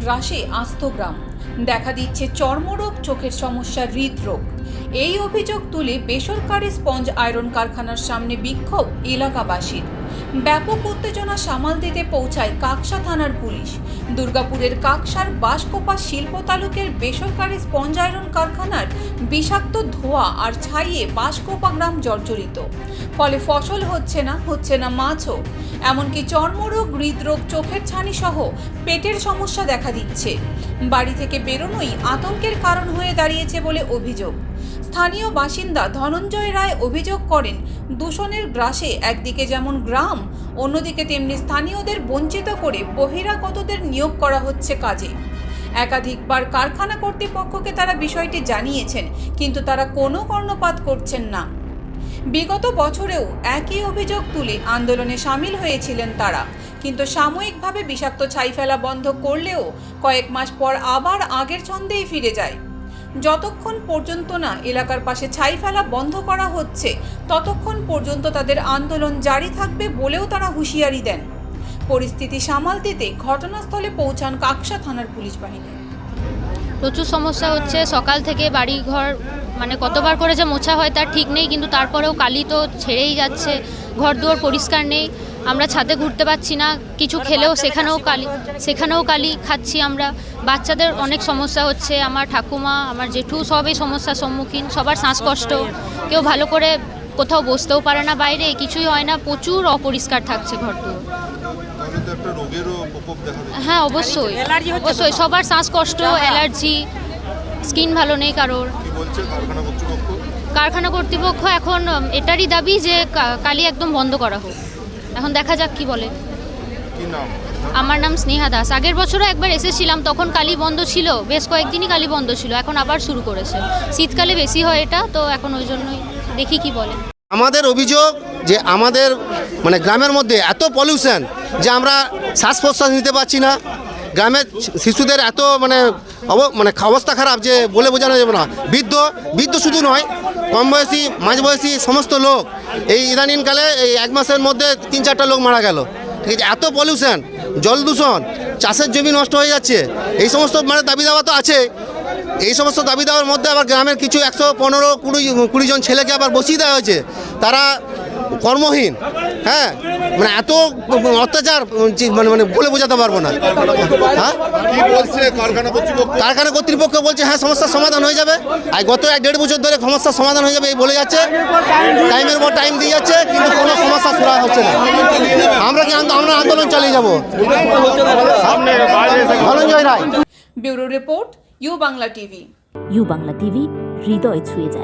গ্রাসে আস্ত গ্রাম। দেখা দিচ্ছে চর্মরোগ, চোখের সমস্যা, হৃদরোগ। এই অভিযোগ তুলে বেসরকারি স্পঞ্জ আয়রন কারখানার সামনে বিক্ষোভ এলাকাবাসীর। ব্যাপক উত্তেজনা সামাল দিতে পৌঁছায় কাকসা থানার পুলিশ। দুর্গাপুরের কাকসার বাঁশকোপা শিল্প তালুকের বেসরকারি স্পঞ্জ আয়রন কারখানার বিষাক্ত ধোঁয়া আর ছাইয়ে বাঁশকোপা গ্রাম জর্জরিত। ফলে ফসল হচ্ছে না হচ্ছে না মাছও। এমনকি চর্মরোগ, হৃদরোগ, চোখের ছানি সহ পেটের সমস্যা দেখা দিচ্ছে। বাড়ি থেকে বেরোনোই আতঙ্কের কারণ হয়ে দাঁড়িয়েছে বলে অভিযোগ। স্থানীয় বাসিন্দা ধনঞ্জয় রায় অভিযোগ করেন, দূষণের গ্রাসে একদিকে যেমন গ্রাম, অন্যদিকে তেমনি স্থানীয়দের বঞ্চিত করে বহিরাগতদের নিয়োগ করা হচ্ছে কাজে। একাধিকবার কারখানা কর্তৃপক্ষকে তারা বিষয়টি জানিয়েছেন, কিন্তু তারা কোনো কর্ণপাত করছেন না। বিগত বছরেও একই অভিযোগ তুলে আন্দোলনে সামিল হয়েছিলেন তারা, কিন্তু সাময়িকভাবে বিষাক্ত ছাই ফেলা বন্ধ করলেও কয়েক মাস পর আবার আগের ছন্দেই ফিরে যায়। যতক্ষণ পর্যন্ত না এলাকার পাশে ছাই ফেলা বন্ধ করা হচ্ছে, ততক্ষণ পর্যন্ত তাদের আন্দোলন জারি থাকবে বলেও তারা হুঁশিয়ারি দেন। পরিস্থিতি সামাল দিতে ঘটনাস্থলে পৌঁছান কাকসা থানার পুলিশ বাহিনী। প্রচুর সমস্যা হচ্ছে। সকাল থেকে বাড়ি ঘর মানে কতবার করে যে মোছা হয় তার ঠিক নেই, কিন্তু তারপরেও কালি তো ছেড়েই যাচ্ছে। ঘর দুয়ার পরিষ্কার নেই। আমরা ছাদে ঘুরতে পারছি না কিছু খেলেও সেখানেও কালি সেখানেও কালি খাচ্ছি আমরা। বাচ্চাদের অনেক সমস্যা হচ্ছে আমার ঠাকুমা আমার জেঠু সবই সমস্যার সম্মুখীন সবার শ্বাসকষ্ট। কেউ ভালো করে কোথাও বসতেও পারে না বাইরে কিছুই হয় না প্রচুর অপরিষ্কার থাকছে ঘর দুয়ার। তাহলে তো একটা রোগেরও প্রকোপ দেখা দিচ্ছে। হ্যাঁ অবশ্যই। অবশ্যই সবার শ্বাসকষ্ট অ্যালার্জি স্কিন ভালো নেই কারোর। কারখানা কর্তৃপক্ষ এখন এটারই দাবি যে কা- কালি একদম বন্ধ করা হোক। এখন দেখা যাক কি বলে। কি নাম? আমার নাম স্নেহা দাস। আগের বছরও একবার এসেছিলাম তখন কালি বন্ধ ছিল বেশ কয়েকদিনই কালি বন্ধ ছিল এখন আবার শুরু করেছে। শীতকালে বেশি হয় এটা তো এখন ওই জন্যই দেখি কি বলে। আমাদের অভিযোগ যে আমাদের মানে গ্রামের মধ্যে এত পলিউশন যে আমরা শ্বাস প্রশ্বাস নিতে পারছি না। গ্রামের শিশুদের এত মানে মানে অবস্থা খারাপ যে বলে বোঝানো যাবে না। বৃদ্ধ বৃদ্ধ শুধু নয়, কম বয়সী মাঝবয়সী সমস্ত লোক এই ইদানিংকালে এই এক মাসের মধ্যে তিন চারটা লোক মারা গেল। ঠিক আছে, এত পলিউশন জল দূষণ, চাষের জমি নষ্ট হয়ে যাচ্ছে। এই সমস্ত মানে দাবি দাওয়া তো আছে। এই সমস্ত দাবি দেওয়ার মধ্যে আবার গ্রামের কিছু একশো পনেরো কুড়ি কুড়ি জন ছেলেকে আবার বসিয়ে দেওয়া হয়েছে। তারা কর্মহীন। হ্যাঁ? মানে এত অত্যাচার মানে মানে বলে বোঝাতে পারব না। হ্যাঁ? বলছে কারখানা কর্তৃপক্ষ? কারখানা কর্তৃপক্ষ বলছে হ্যাঁ সমস্যার সমাধান হয়ে যাবে। আর গত এক দেড় বছর ধরে সমস্যার সমাধান হয়ে যাবে এই বলে যাচ্ছে। টাইমের পর টাইম দিয়ে যাচ্ছে কিন্তু কোনো সমস্যা সুরা হচ্ছে না। আমরা কি আমরা আন্দোলন চালিয়ে যাব? Dhananjay Roy. Bureau report U Bangla TV. U Bangla TV হৃদয় ছুঁয়ে যায়।